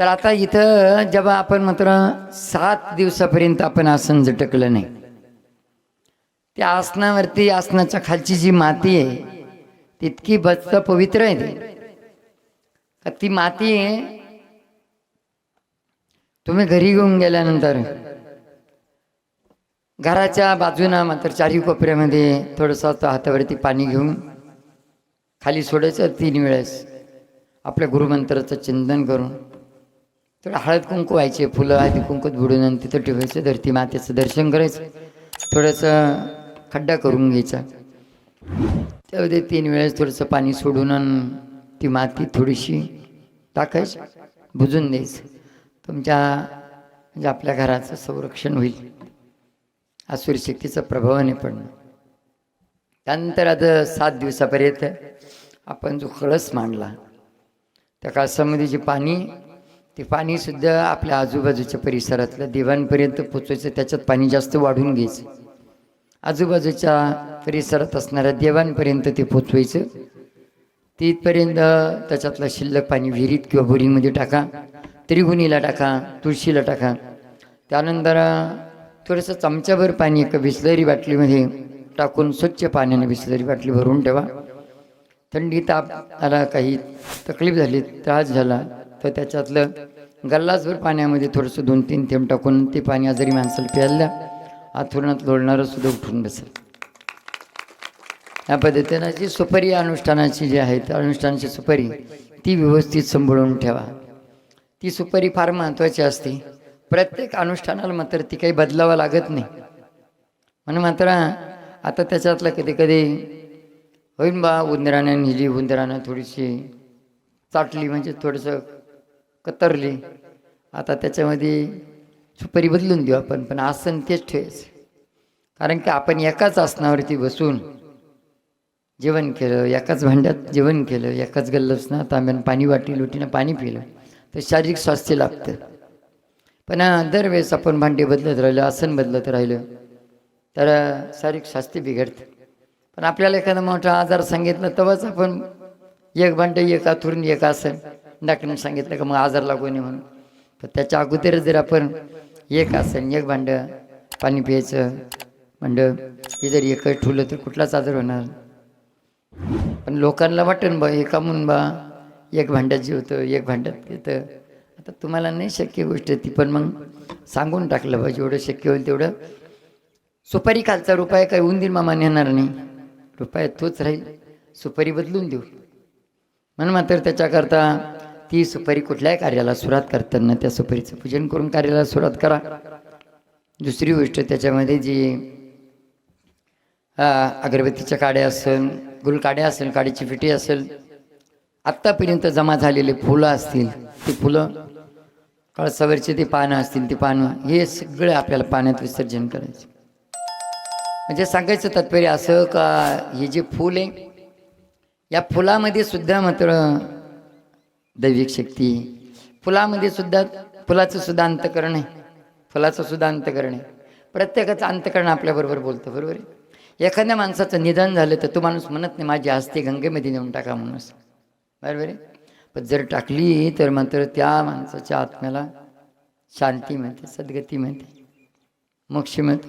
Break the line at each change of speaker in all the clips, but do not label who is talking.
तर आता इथं जेव्हा आपण मात्र सात दिवसापर्यंत आपण आसन झटकलं नाही. त्या आसनावरती आसनाच्या खालची जी माती आहे तितकी बस्त पवित्र आहे ती. ती माती आहे तुम्ही घरी घेऊन गेल्यानंतर घराच्या बाजूनं मात्र चारी कोपऱ्यामध्ये थोडंसं हातावरती पाणी घेऊन खाली सोडायचं तीन वेळेस आपल्या गुरुमंत्राचं चिंतन करून थोडं हळद कुंकू व्हायचे फुलं आधी कुंकूत बुडून आणि तिथं ठेवायचं धरती मातेचं दर्शन करायचं. थोडंसं खड्डा करून घ्यायचा. त्यामध्ये तीन वेळेस थोडंसं पाणी सोडून आणि ती माती थोडीशी टाकायची बुजून द्यायचं. तुमच्या म्हणजे आपल्या घराचं संरक्षण होईल. आसुरी शक्तीचा प्रभावाने पडणं त्यानंतर आता सात दिवसापर्यंत आपण जो कळस मांडला त्या कळसामध्ये जे पाणी ते पाणीसुद्धा आपल्या आजूबाजूच्या परिसरातलं देवांपर्यंत पोचवायचं त्याच्यात पाणी जास्त वाढून घ्यायचं. आजूबाजूच्या परिसरात असणाऱ्या देवांपर्यंत ते पोचवायचं. तिथपर्यंत त्याच्यातलं शिल्लक पाणी विहिरीत किंवा बोरिंगमध्ये टाका त्रिगुणीला टाका तुळशीला टाका. त्यानंतर थोडंसं चमच्याभर पाणी एका बिसलरी बाटलीमध्ये टाकून स्वच्छ पाण्याने बिसलरी बाटली भरून ठेवा. थंडी ताप आला काही तकलीफ झाली त्रास झाला तर त्याच्यातलं गल्लासभर पाण्यामध्ये थोडंसं दोन तीन थेंब टाकून ते पाणी आजारी माणसाला प्यायला आथुरणात लोळणारं सुद्धा उठून बसेल. या पद्धतीनं जी सुपारी अनुष्ठानाची जी आहे त्या अनुष्ठानाची सुपारी ती व्यवस्थित सांभाळून ठेवा. ती सुपारी फार महत्त्वाची असते. प्रत्येक अनुष्ठानाला मात्र ती काही बदलावं लागत नाही. म्हणून मात्र आता त्याच्यातलं कधी कधी होईन बा उंदरानं नेली उंदरानं थोडीशी चाटली म्हणजे थोडंसं कतरली. आता त्याच्यामध्ये सुपारी बदलून देऊ आपण पण आसन तेच ठेवायचं. कारण की आपण एकाच आसनावरती बसून जेवण केलं एकाच भांड्यात जेवण केलं एकाच गल्लसनं तांब्यानं पाणी वाटी लोटीनं पाणी पिलं तर शारीरिक स्वास्थ्य लागतं पण दरवेळेस आपण भांडे बदलत राहिलं आसन बदलत राहिलं तर शारीरिक स्वास्थ्य बिघडतं. पण आपल्याला एखादा मोठा आजार सांगितला तेव्हाच आपण एक भांडे एक आथरून एक आसन. डॉक्टरने सांगितलं का मग आजार लागू नये म्हणून. पण त्याच्या अगोदर जर आपण एक आसन एक भांडं पाणी प्यायचं भांड हे जर एक ठुलं तर कुठलाच आजार होणार. पण लोकांना वाटेल बा एका म्हणून बा एक भांड्यात जेवतं एक भांड्यात येतं आता तुम्हाला नाही शक्य गोष्ट ती पण मग सांगून टाकलं बा जेवढं शक्य होईल तेवढं. सुपारी खालचा रुपया काही उंदीर मामा नेणार नाही. रुपया तोच राहील. सुपारी बदलून देऊ. म्हणून मात्र त्याच्याकरता ती सुपारी कुठल्याही कार्याला सुरुवात करताना त्या सुपारीचं पूजन करून कार्याला सुरुवात करा. दुसरी गोष्ट त्याच्यामध्ये जी अगरबत्तीच्या काड्या असेल गुलकाड्या असेल काडीची फिटी असेल आत्तापर्यंत जमा झालेले फुलं असतील ती फुलं कळसावरची ती पानं असतील ती पानं हे सगळं आपल्याला पाण्यात विसर्जन करायचं. म्हणजे सांगायचं तात्पर्य असं का हे जे फूल आहे या फुलामध्ये सुद्धा मात्र दैविक शक्ती. फुलामध्ये सुद्धा फुलाचं सुद्धा अंतकरण आहे. फुलाचं सुद्धा अंतकरण आहे. प्रत्येकाचं अंतकरण आपल्याबरोबर बोलतं बरोबर आहे? एखाद्या माणसाचं निधन झालं तर तो माणूस म्हणत नाही माझी आस्ती गंगेमध्ये नेऊन टाका म्हणून बरोबर आहे? पण जर टाकली तर मात्र त्या माणसाच्या आत्म्याला शांती मिळते सद्गती मिळते मोक्ष मिळते.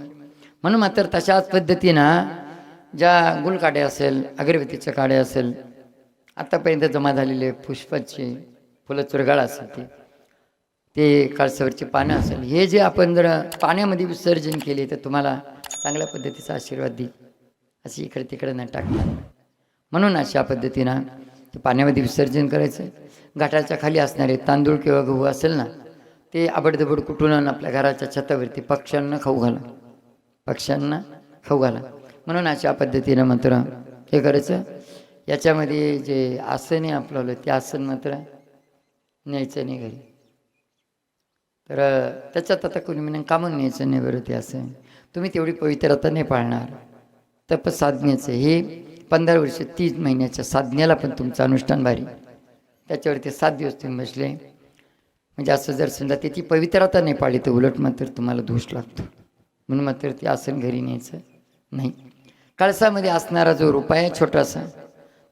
म्हणून मात्र तशाच पद्धतीनं ज्या गुलकाड्या असेल अगरबत्तीच्या काड्या असेल आत्तापर्यंत जमा झालेले पुष्पाचे फुलं चुरगाळ असेल ते. ते काळसावरची पानं असेल. हे जे आपण जर पाण्यामध्ये विसर्जन केले तर तुम्हाला चांगल्या पद्धतीचा आशीर्वाद देईल. अशी इकडे तिकडे न टाकणार म्हणून अशा पद्धतीनं ते पाण्यामध्ये विसर्जन करायचं. घाटाच्या खाली असणारे तांदूळ किंवा गहू असेल ना ते आबडदबड कुठून आपल्या घराच्या छतावरती पक्ष्यांना खाऊ घाला. पक्ष्यांना खाऊ घाला. म्हणून अशा पद्धतीनं मात्र हे करायचं. याच्यामध्ये जे आसन आहे आपलं ते आसन मात्र न्यायचं नाही घरी. तर त्याच्यात आता कोणी म्हणून कामून न्यायचं नाही बरं ते असं तुम्ही तेवढी पवित्रता नाही पाळणार. तप साधनेचं हे पंधरा वर्ष तीस महिन्याच्या साधनेला पण तुमचं अनुष्ठान भारी. त्याच्यावरती सात दिवस तुम्ही बसले. म्हणजे असं जर समजा त्याची पवित्रता नाही पाळली तर उलट मात्र तुम्हाला दोष लागतो. म्हणून मात्र ते आसन घरी न्यायचं नाही. कळसामध्ये असणारा जो रुपया छोटासा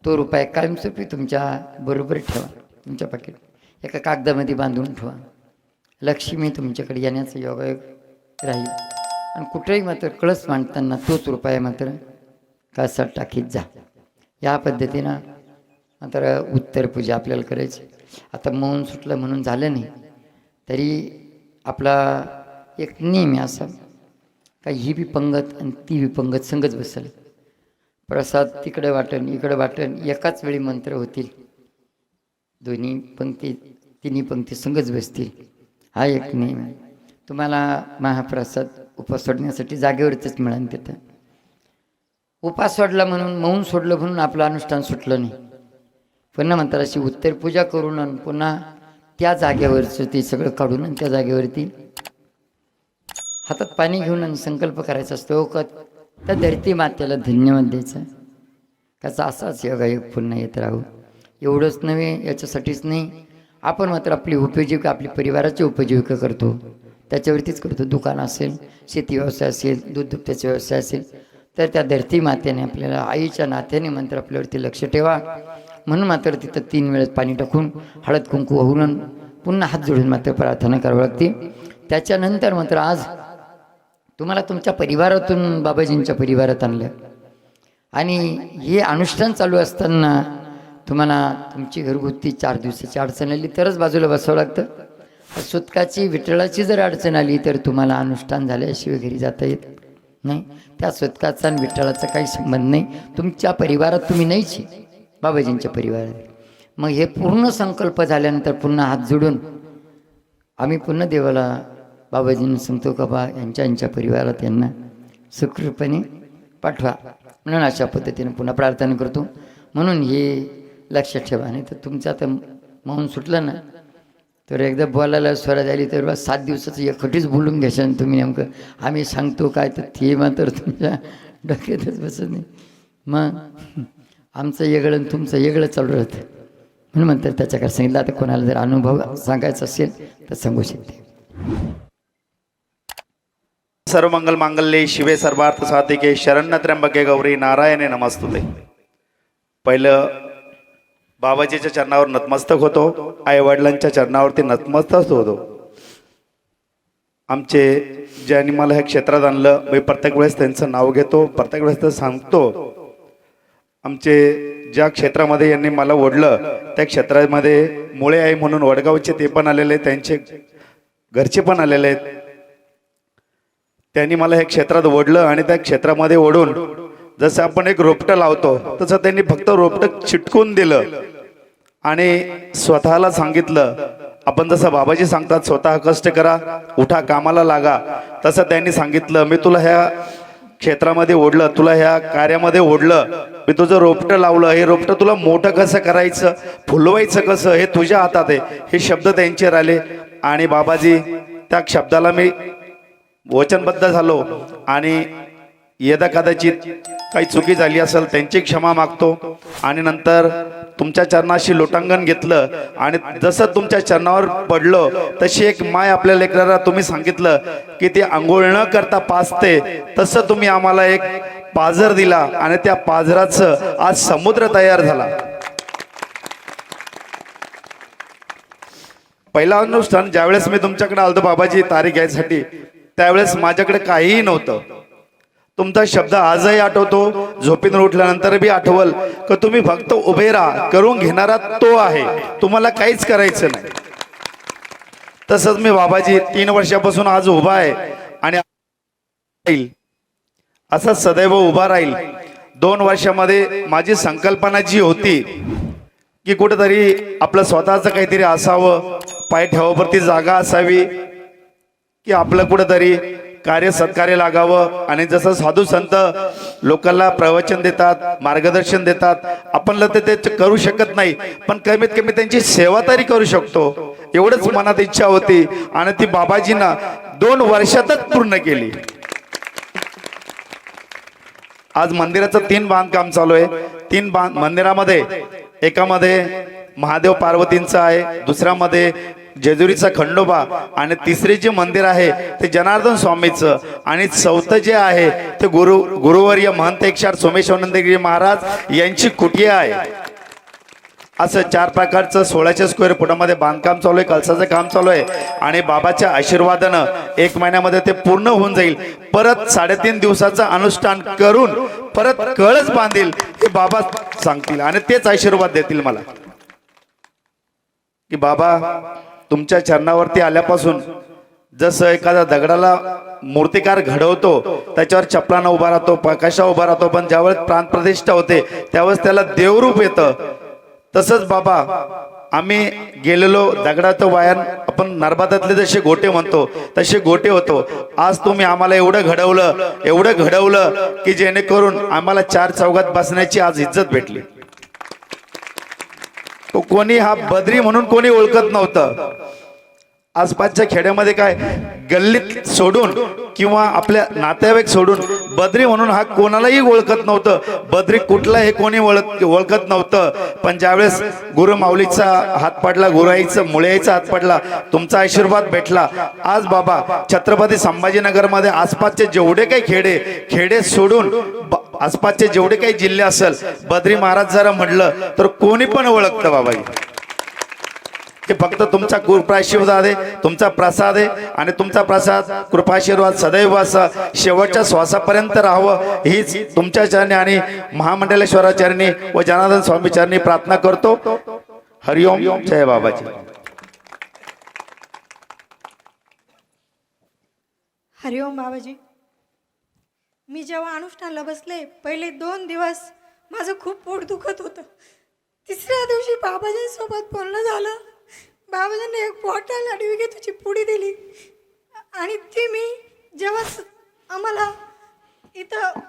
तो रुपये कायमस्वरूपी तुमच्या बरोबर ठेवा. तुमच्या पाकिट एका कागदामध्ये बांधून ठेवा. लक्ष्मी तुमच्याकडे येण्याचा योगायोग राहील. आणि कुठेही मात्र कळस मांडताना तोच रुपया मात्र कळसात टाकीत जा. या पद्धतीनं मात्र उत्तर पूजा आपल्याला करायची. आता मौन सुटलं म्हणून झालं नाही तरी आपला एक नियम आहे असा. का ही विपंगत आणि ती विपंगत संगच बसल. प्रसाद तिकडे वाटण इकडे वाटण एकाच वेळी मंत्र होतील. दोन्ही पंक्ती तिन्ही पंक्ती संगच बसतील. हा एक नियम आहे. तुम्हाला महाप्रसाद उपास सोडण्यासाठी जागेवरतीच मिळेल तिथं. उपास सोडला म्हणून मौन सोडलं म्हणून आपलं अनुष्ठान सुटलं नाही. पुन्हा म्हणतात अशी उत्तर पूजा करून आणि पुन्हा त्या जागेवरचं ते सगळं काढून आणि त्या जागेवरती हातात पाणी घेऊन आणि संकल्प करायचा असतो. का त्या धरती मातेला धन्यवाद द्यायचा. त्याचा असाच योगायोग पुन्हा येत राहू. एवढंच नव्हे याच्यासाठीच नाही. आपण मात्र आपली उपजीविका आपली परिवाराची उपजीविका करतो. त्याच्यावरतीच करतो. दुकान असेल शेती व्यवसाय असेल दूध दुपत्याचा व्यवसाय असेल तर त्या धरती मातेने आपल्याला आईच्या नात्याने मात्र आपल्यावरती लक्ष ठेवा. म्हणून मात्र तिथं तीन वेळेस पाणी टाकून हळद कुंकू होऊन पुन्हा हात जोडून मात्र प्रार्थना करावी लागते. त्याच्यानंतर मात्र आज तुम्हाला तुमच्या परिवारातून बाबाजींच्या परिवारात आणलं. आणि हे अनुष्ठान चालू असताना तुम्हाला तुमची घरगुती चार दिवसाची अडचण आली तरच बाजूला बसावं लागतं. सुतकाची विठ्ठलाची जर अडचण आली तर तुम्हाला अनुष्ठान झाल्याशिवाय घरी जाता येत नाही. त्या सुतकाचा आणि विठ्ठलाचा काही संबंध नाही. तुमच्या परिवारात तुम्ही नाहीची बाबाजींच्या परिवारात. मग हे पूर्ण संकल्प झाल्यानंतर पुन्हा हात जोडून आम्ही पुन्हा देवाला बाबाजींना सांगतो का बा यांच्या यांच्या परिवारात यांना सुखरूपणे पाठवा. म्हणून अशा पद्धतीने पुन्हा प्रार्थना करतो. म्हणून हे लक्षात ठेवा. नाही तर तुमचं आता मौन सुटलं ना तर एकदा बोलायला स्वरा झाली तर बा सात दिवसाचं एकखटीच बोलून घ्यायचं तुम्ही नेमकं. आम्ही सांगतो काय तर ते मात्र तुमच्या डोक्यातच बसत नाही. मग आमचं वेगळं आणि तुमचं वेगळं चालू राहतं. म्हणून म्हणतात त्याच्याकडे सांगितलं आता कोणाला जर अनुभव सांगायचा असेल तर सांगू शकते.
सर्व मंगल मांगल्ये शिवे सर्वार्थ साधिके शरण त्र्यंबके गौरी नारायणे नमस्तुते. पहिलं बाबाजीच्या चरणावर नतमस्तक होतो आई वडिलांच्या चरणावरती नतमस्तक होतो. आमचे ज्यांनी मला ह्या क्षेत्रात आणलं मी प्रत्येक वेळेस त्यांचं नाव घेतो प्रत्येक वेळेस ते सांगतो. आमचे ज्या क्षेत्रामध्ये यांनी मला ओढलं त्या क्षेत्रामध्ये मुळे आहे म्हणून वडगावचे ते पण आलेले आहेत, त्यांचे घरचे पण आलेले आहेत. त्यांनी मला हे क्षेत्रात ओढलं आणि त्या क्षेत्रामध्ये ओढून जसं आपण एक रोपटं लावतो तसं त्यांनी फक्त रोपटं चिटकून दिलं. आणि स्वतःला सांगितलं आपण जसं बाबाजी सांगतात स्वतः कष्ट करा उठा कामाला लागा. तसं त्यांनी सांगितलं मी तुला ह्या क्षेत्रामध्ये ओढलं तुला ह्या कार्यामध्ये ओढलं मी तुझं रोपटं लावलं हे रोपटं तुला मोठं कसं करायचं फुलवायचं कसं हे तुझ्या हातात आहे. हे शब्द त्यांचे राहिले. आणि बाबाजी त्या शब्दाला मी वचनबद्ध झालो आणि यदा कदाचित काही चुकी झाली असेल त्यांची क्षमा मागतो. आणि नंतर तुमच्या चरणाशी लोटांगण घेतलं आणि जसं तुमच्या चरणावर पडलो तशी एक माय आपल्या लेकराला तुम्ही सांगितलं की ती आंघोळ न करता पाजते तसं तुम्ही आम्हाला एक पाझर दिला आणि त्या पाझराचं आज समुद्र तयार झाला. पहिला अनुष्ठान ज्यावेळेस मी तुमच्याकडे आलतो बाबाजी तारीख घ्यायसाठी त्यावेळेस माझ्याकडे काहीही नव्हतं. तुमचा शब्द आजही आठवतो. झोपीन उठल्यानंतर बी आठवल का तुम्ही फक्त उभे राहा. करून घेणारा तो आहे. तुम्हाला काहीच करायचं नाही. तसंच मी बाबाजी तीन वर्षापासून आज उभा आहे आणि असा सदैव उभा राहील. दोन वर्षामध्ये माझी संकल्पना जी होती की कुठेतरी आपलं स्वतःचं काहीतरी असावं पाय ठेवावरती जागा असावी की आपलं कुठंतरी कार्य सत्कार्य लागावं. आणि जसं साधू संत लोकांना प्रवचन देतात मार्गदर्शन देतात आपण ते ते करू शकत नाही. पण कमीत कमी त्यांची सेवा तरी करू शकतो. एवढंच मनात इच्छा होती. आणि ती बाबाजींना दोन वर्षातच पूर्ण केली. आज मंदिराचं तीन बांधकाम चालू आहे. तीन बांध मंदिरामध्ये एकामध्ये महादेव पार्वतींचं आहे दुसऱ्यामध्ये जेजुरीचा खंडोबा आणि तिसरे जे मंदिर आहे ते जनार्दन स्वामीचं आणि चौथं जे आहे ते गुरु गुरुवर्य महंत एकशार सोमेश्वरनंदगिरी महाराज यांची कुटिया आहे. असं चार प्रकारचं सोळाशे स्क्वेअर फुटामध्ये बांधकाम चालू आहे कलसाचं काम चालू आहे आणि बाबाच्या आशीर्वादानं एक महिन्यामध्ये ते पूर्ण होऊन जाईल. परत साडेतीन दिवसाचं अनुष्ठान करून परत कळच बांधील हे बाबा सांगतील आणि तेच आशीर्वाद देतील मला. की बाबा तुमच्या चरणावरती आल्यापासून जसं एखाद्या दगडाला मूर्तिकार घडवतो त्याच्यावर चपलानं उभा राहतो प- कशा उभा राहतो पण ज्यावेळेस प्राणप्रतिष्ठा होते त्यावेळेस त्याला देवरूप येतं. तसंच बाबा आम्ही गेलेलो दगडाचं वायन आपण नर्मदातले जसे गोटे म्हणतो तसे गोटे होतो. आज तुम्ही आम्हाला एवढं घडवलं एवढं घडवलं की जेणेकरून आम्हाला चार चौघात बसण्याची आज इज्जत भेटली. तो कोणी हा बद्री म्हणून कोणी ओळखत नव्हतं. आसपासच्या खेड्यामध्ये काय गल्लीत सोडून किंवा आपल्या नातेवाईक सोडून बद्री म्हणून हा कोणालाही ओळखत नव्हतं. बद्री कुठला हे कोणी ओळख ओळखत नव्हतं. पण ज्यावेळेस गुरु माऊलीचा हात पडला गुराईचा मुळेचा हात पडला तुमचा आशीर्वाद भेटला. आज बाबा छत्रपती संभाजीनगरमध्ये आसपासचे जेवढे काही खेडे खेडे सोडून ब- आसपासचे जेवढे काही जिल्हे असेल बद्री महाराज जरा म्हटलं तर कोणी पण ओळखतं बाबा हे फक्त तुमचा कृपाशीर्वाद आहे तुमचा प्रसाद आहे आणि तुमचा प्रसाद कृपाशीर्वाद सदैव असा शेवटच्या श्वासापर्यंत राहावं हीच तुमच्या चरणी आणि महामंडलेश्वरा चरणी व जनार्दन स्वामी चरणी प्रार्थना करतो. हरिओम जय बाबाजी.
हरिओम बाबाजी. मी जेव्हा अनुष्ठानला बसले पहिले दोन दिवस माझं खूप पोट दुखत होतं. तिसऱ्या दिवशी बाबाजींसोबत बोलणं झालं. बाबाजींनी एक बॉटल आणि तुझी पुडी दिली. आणि ती मी जेव्हा स- आम्हाला इथं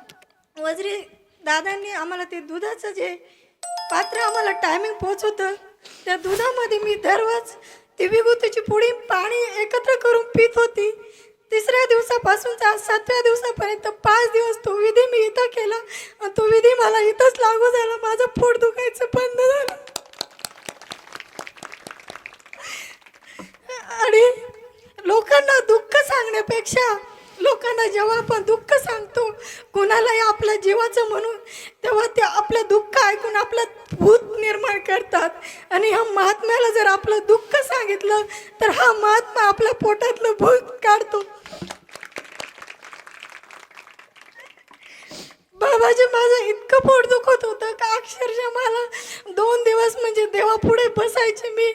वजरी दादांनी आम्हाला ते दुधाचं जे पात्र आम्हाला टायमिंग पोचवतं त्या दुधामध्ये मी दररोज ती विभूतीची पुडी पाणी एकत्र करून पित होती. तिसऱ्या दिवसापासून आज सातव्या दिवसापर्यंत पाच दिवस तो विधी मी इथं केला. आणि तो विधी मला इथंच लागू झाला. माझं पोट दुखायचं बंद झालं. आणि लोकांना दुःख सांगण्यापेक्षा लोकांना जेव्हा आपण दुःख सांगतो कोणालाही आपल्या जीवाचं म्हणून तेव्हा ते आपलं दुःख ऐकून आपलं भूत निर्माण करतात. आणि ह्या महात्म्याला जर आपलं दुःख सांगितलं तर हा महात्मा आपल्या पोटातलं भूत काढतो. बाबाजी माझं इतकं पोट दुखत होतं का अक्षरशः मला दोन दिवस म्हणजे देवापुढे बसायचे मी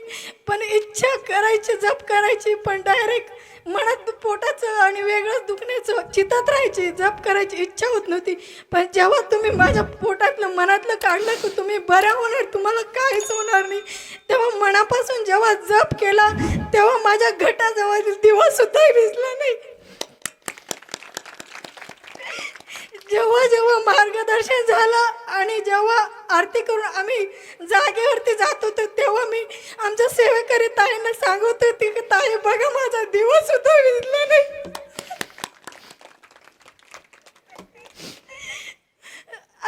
पण इच्छा करायची जप करायची पण डायरेक्ट मनात पोटाचं आणि वेगळंच दुखण्याचं चितात राहायची जप करायची इच्छा होत नव्हती. पण जेव्हा तुम्ही माझ्या पोटातलं मनातलं काढलं की तुम्ही बऱ्या होणार तुम्हाला काहीच होणार नाही तेव्हा मनापासून जेव्हा जप केला तेव्हा माझ्या घटाजवळ दिवससुद्धा भिजला नाही. जेव्हा जेव्हा मार्गदर्शन झालं आणि जेव्हा आरती करून आम्ही जागेवरती जात होतो तेव्हा मी आमच्या सेवेकरी ताईंना सांगत होती की ताई बघा माझा दिवस सुद्धा विजला नाही.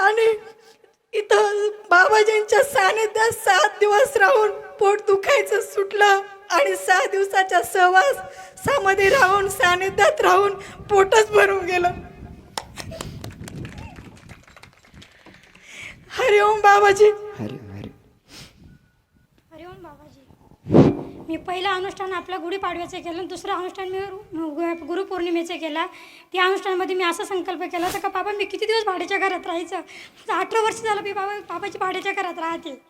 आणि इथं बाबाजींच्या सानिध्यात सात दिवस राहून पोट दुखायचं सुटलं आणि सहा दिवसाच्या सहवासामध्ये राहून सानिध्यात राहून पोटच भरून गेलं. हरिओम बाबाजी.
हरि हरि
हरिओम बाबाजी. मी पहिलं अनुष्ठान आपलं गुढीपाडव्याचं केलं आणि दुसरं अनुष्ठान मी गु- गुरुपौर्णिमेचं केलं. त्या अनुष्ठानामध्ये मी असा संकल्प केला होता का बाबा मी किती दिवस भाड्याच्या घरात राहायचं? अठरा वर्ष झालं मी बाबा बाबाची भाड्याच्या घरात राहते.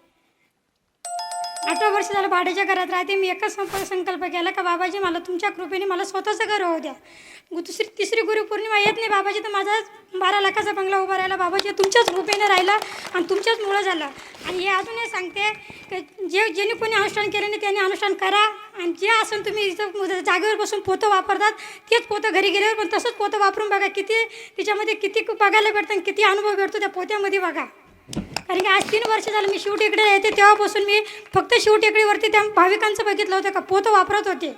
अठरा वर्ष झालं भाड्याच्या घरात राहते. मी एकच संप संकल्प केला का बाबाजी मला तुमच्या कृपेने मला स्वतःचं घर होऊ द्या. दुसरी तिसरी गुरुपौर्णिमा येत नाही बाबाजी तर माझा बारा लाखाचा बंगला उभा राहिला. बाबाजी तुमच्याच कृपेने राहिला आणि तुमच्याच मुळं झालं. आणि हे अजून हे सांगते की जे ज्यांनी कोणी अनुष्ठान केलं नाही त्यांनी अनुष्ठान करा. आणि जे असं तुम्ही इथं जागेवर बसून पोतं वापरतात तेच पोतं घरी गेल्यावर पण तसंच पोतं वापरून बघा. किती त्याच्यामध्ये किती बघायला भेटतं आणि किती अनुभव भेटतो त्या पोत्यामध्ये बघा. कारण की आज तीन वर्ष झालं मी शिवटेकडे येते तेव्हापासून मी फक्त शिवटेकडीवरती त्या भाविकांचं बघितलं होतं का? पोतं वापरत होते.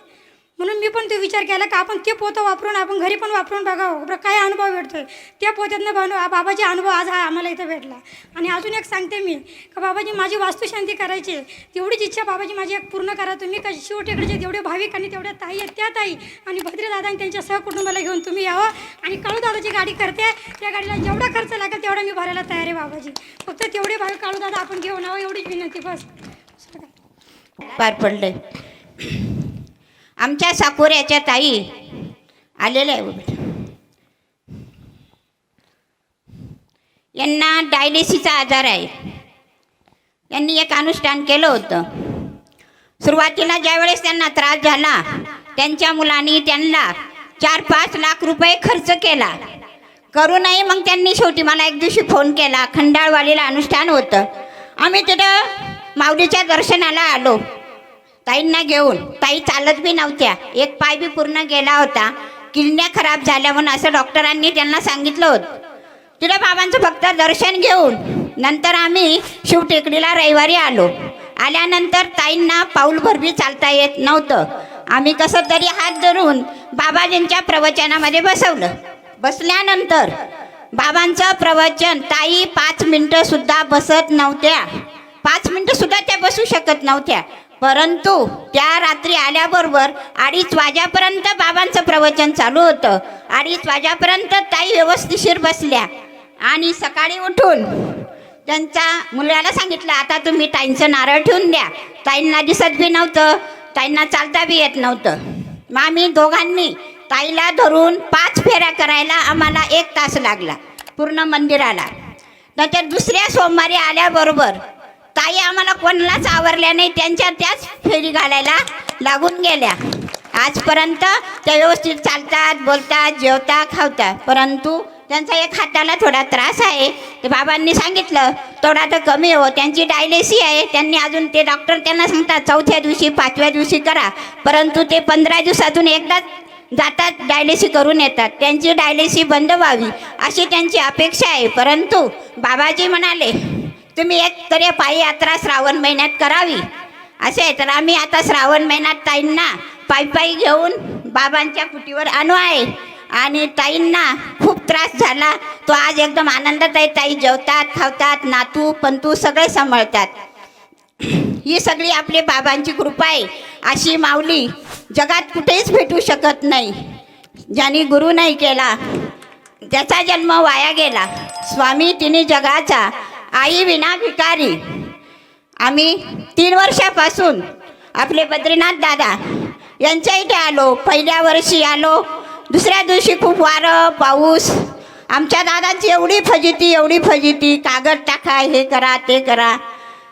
म्हणून मी पण तो विचार केला का आपण ते पोतं वापरून आपण घरी पण वापरून बघावं. बरं काय अनुभव भेटतो आहे त्या पोत्यातनं बनव बाबाचे अनुभव आज हा आम्हाला इथं भेटला. आणि अजून एक सांगते मी का बाबाजी माझी वास्तुशांती करायची. आहे. तेवढीच इच्छा बाबाजी माझी एक पूर्ण करा तुम्ही. का शिवटेकडचे जेवढे भाविक आणि तेवढ्या ताई आहेत त्या ताई आणि भद्रदादा आणि त्यांच्या सहकुटुंबाला घेऊन तुम्ही यावं. आणि काळूदादाची गाडी करते. त्या गाडीला जेवढा खर्च लागेल तेवढा मी भरायला तयार आहे बाबाजी. फक्त तेवढे भाविक काळूदादा आपण घेऊन यावं एवढीच विनंती. बस.
पार पडले आमच्या साकोऱ्याच्या ताई आलेल्या आहे यांना डायलिसिसचा आजार आहे. यांनी एक अनुष्ठान केलं होतं. सुरुवातीला ज्यावेळेस त्यांना त्रास झाला त्यांच्या मुलांनी त्यांना चार पाच लाख रुपये खर्च केला. करूनही मग त्यांनी शेवटी मला एक दिवशी फोन केला. खंडाळवाडीला अनुष्ठान होतं. आम्ही तिथं माऊलीच्या दर्शनाला आलो. ताईंना घेऊन. ताई चालत बी नव्हत्या. एक पाय बी पूर्ण गेला होता. किडण्या खराब झाल्या म्हणून असं डॉक्टरांनी त्यांना सांगितलं होतं. तिला बाबांचं फक्त दर्शन घेऊन. नंतर आम्ही शिवटेकडीला रविवारी आलो. आल्यानंतर ताईंना पाऊलभर बी चालता येत नव्हतं. आम्ही कसं तरी हात धरून बाबाजींच्या प्रवचनामध्ये बसवलं. बसल्यानंतर बाबांचं प्रवचन ताई पाच मिनटं सुद्धा बसत नव्हत्या. पाच मिनटं सुद्धा त्या बसू शकत नव्हत्या. परंतु त्या रात्री आल्याबरोबर अडीच वाजेपर्यंत बाबांचं प्रवचन चालू होतं. अडीच वाजेपर्यंत ताई व्यवस्थिशीर बसल्या आणि सकाळी उठून त्यांच्या मुलाला सांगितलं आता तुम्ही ताईंचं नारळ ठेवून द्या. ताईंना दिसत बी नव्हतं ताईंना चालता बी येत नव्हतं. मग आम्ही दोघांनी ताईला धरून पाच फेऱ्या करायला आम्हाला एक तास लागला पूर्ण मंदिराला. नंतर दुसऱ्या सोमवारी आल्याबरोबर ताई आम्हाला कोणालाच आवरल्या नाही त्यांच्या त्याच फेरी घालायला लागून गेल्या. आजपर्यंत त्या व्यवस्थित चालतात बोलतात जेवतात खावतात. परंतु त्यांचा एक हाताला थोडा त्रास आहे. ते बाबांनी सांगितलं थोडा तर कमी हो त्यांची डायलेसी आहे. त्यांनी अजून ते डॉक्टर त्यांना सांगतात चौथ्या दिवशी पाचव्या दिवशी करा. परंतु ते पंधरा दिवसातून एकदाच जातात डायलेसी करून येतात. त्यांची डायलेसी बंद व्हावी अशी त्यांची अपेक्षा आहे. परंतु बाबाजी म्हणाले तुम्ही एक तरी पायी यात्रा श्रावण महिन्यात करावी. असे तर आम्ही आता श्रावण महिन्यात ताईंना पायी पायी घेऊन बाबांच्या कुटीवर आणू आहे. आणि ताईंना खूप त्रास झाला. तो आज एकदम आनंदात आहे. ताई जेवतात खावतात नातू पंतू सगळे सांभाळतात. ही सगळी आपली बाबांची कृपा आहे. अशी माऊली जगात कुठेच भेटू शकत नाही. ज्याने गुरु नाही केला त्याचा जन्म वाया गेला स्वामी तिने जगाचा आई विना भिकारी. आम्ही तीन वर्षापासून आपले बद्रीनाथ दादा यांच्या इथे आलो. पहिल्या वर्षी आलो. दुसऱ्या दिवशी खूप वारं पाऊस. आमच्या दादांची एवढी फजिती एवढी फजिती. कागद टाका हे करा ते करा.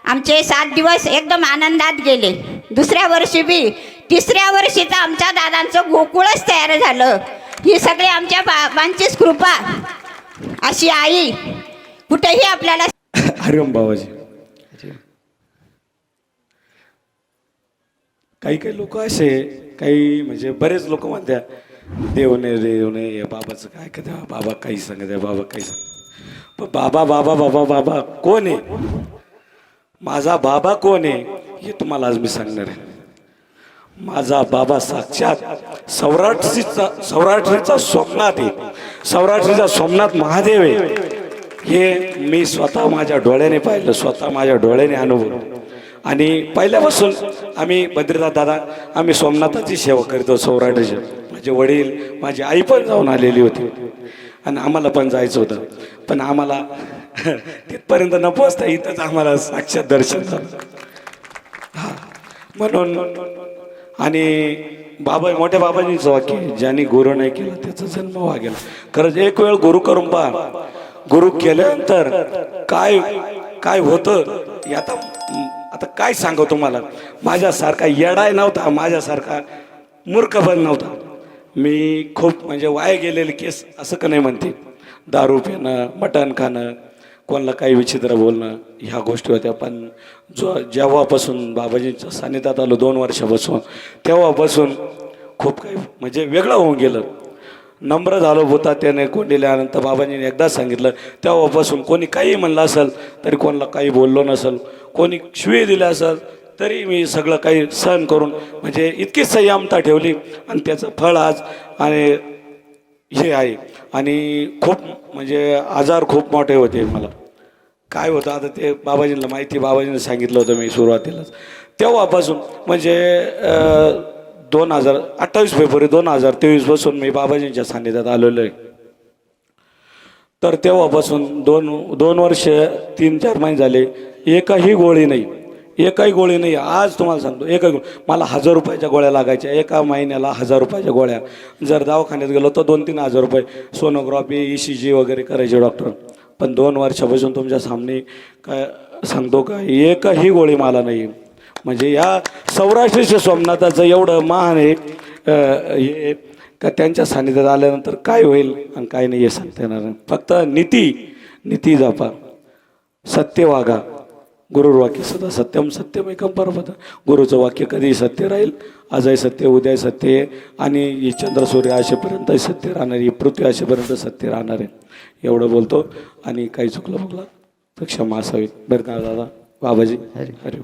आमचे सात दिवस एकदम आनंदात गेले. दुसऱ्या वर्षी बी तिसऱ्या वर्षी तर आमच्या दादांचं गोकुळच तयार झालं. ही सगळी आमच्या बाबांचीच कृपा. अशी आई कुठेही आपल्याला
हरिओम बाबाजी. काही काही लोक असे काही म्हणजे बरेच लोक म्हणत्या देवने देवने हे बाबाचं काय का द्या बाबा काही सांगत आहे बाबा काही सांग पण बाबा बाबा बाबा बाबा कोण आहे? माझा बाबा कोण आहे हे तुम्हाला आज मी सांगणार आहे. माझा बाबा साक्षात सौराष्ट्रीचा सौराष्ट्रीचा सोमनाथ आहे. सौराष्ट्रीचा सोमनाथ महादेव आहे. हे मी स्वतः माझ्या डोळ्याने पाहिलं स्वतः माझ्या डोळ्याने अनुभव आणि पहिल्यापासून आम्ही बद्रीनाथ दादा आम्ही सोमनाथाची सेवा करतो सौराष्ट्राची. माझे वडील माझी आई पण जाऊन आलेली होती. आणि आम्हाला पण जायचं होतं. पण आम्हाला तिथपर्यंत न पोचता इथंच आम्हाला साक्षात दर्शन झालं. हां. म्हणून आणि बाबा मोठ्या बाबांनीच वाक्य आहे, ज्यांनी गुरु नाही केला त्याचा जन्म वागेल गेला. खरंच एक वेळ गुरु करून पहा. गुरु केल्यानंतर काय काय होतं आता आता काय सांगू तुम्हाला? माझ्यासारखा येडाय नव्हता माझ्यासारखा मूर्ख पण नव्हता. मी खूप म्हणजे वाया गेलेले केस असं का नाही म्हणते? दारू पिणं मटण खाणं कोणाला काही विचित्र बोलणं ह्या गोष्टी होत्या. पण जो जेव्हापासून बाबाजींच्या सानिध्यात आलो दोन वर्षापासून तेव्हापासून खूप काही म्हणजे वेगळं होऊन गेलं. नम्र झालो होता त्याने कोंडिल्यानंतर बाबाजीने एकदा सांगितलं तेव्हापासून कोणी काही म्हणलं असेल तरी कोणाला काही बोललो नसेल कोणी शिवी दिले असेल तरी मी सगळं काही सहन करून म्हणजे इतकी संयमता ठेवली आणि त्याचं फळ आज आणि हे आहे. आणि खूप म्हणजे आजार खूप मोठे होते मला. काय होतं आता ते बाबाजींना माहिती बाबाजींना सांगितलं होतं मी सुरुवातीलाच. तेव्हापासून म्हणजे दोन हजार अठ्ठावीस फेब्रुवारी दोन हजार तेवीसपासून मी बाबाजींच्या सान्निध्यात आलेलो आहे तर तेव्हापासून दोन दोन वर्ष तीन चार महिने झाले एकही गोळी नाही. एकही गोळी नाही. आज तुम्हाला सांगतो एकही गोळी मला हजार रुपयाच्या गोळ्या लागायच्या. एका महिन्याला हजार रुपयाच्या गोळ्या. जर दवाखान्यात गेलो तर दोन तीन हजार रुपये. सोनोग्राफी ई सी जी वगैरे करायचे डॉक्टर पण दोन वर्षापासून तुमच्या सामने काय सांगतो का एकही गोळी मला नाही. म्हणजे या सौराष्ट्रीय सोमनाथाचं एवढं महान हे का त्यांच्या सानिध्यात आल्यानंतर काय होईल आणि काय नाही हे सांगता येणार नाही. फक्त नीती नीती जपा. सत्य वागा. गुरुर वाक्य सदा सत्यम सत्यम एकम परमत गुरुचं वाक्य कधी सत्य राहील. आजही सत्य उद्या सत्य आहे. आणि ही चंद्र सूर्य असेपर्यंत सत्य राहणार ही पृथ्वी असेपर्यंत सत्य राहणार आहे. एवढं बोलतो. आणि काही चुकलं बघला तर क्षमा असावी. बरं का दादा? बाबाजी? हरी.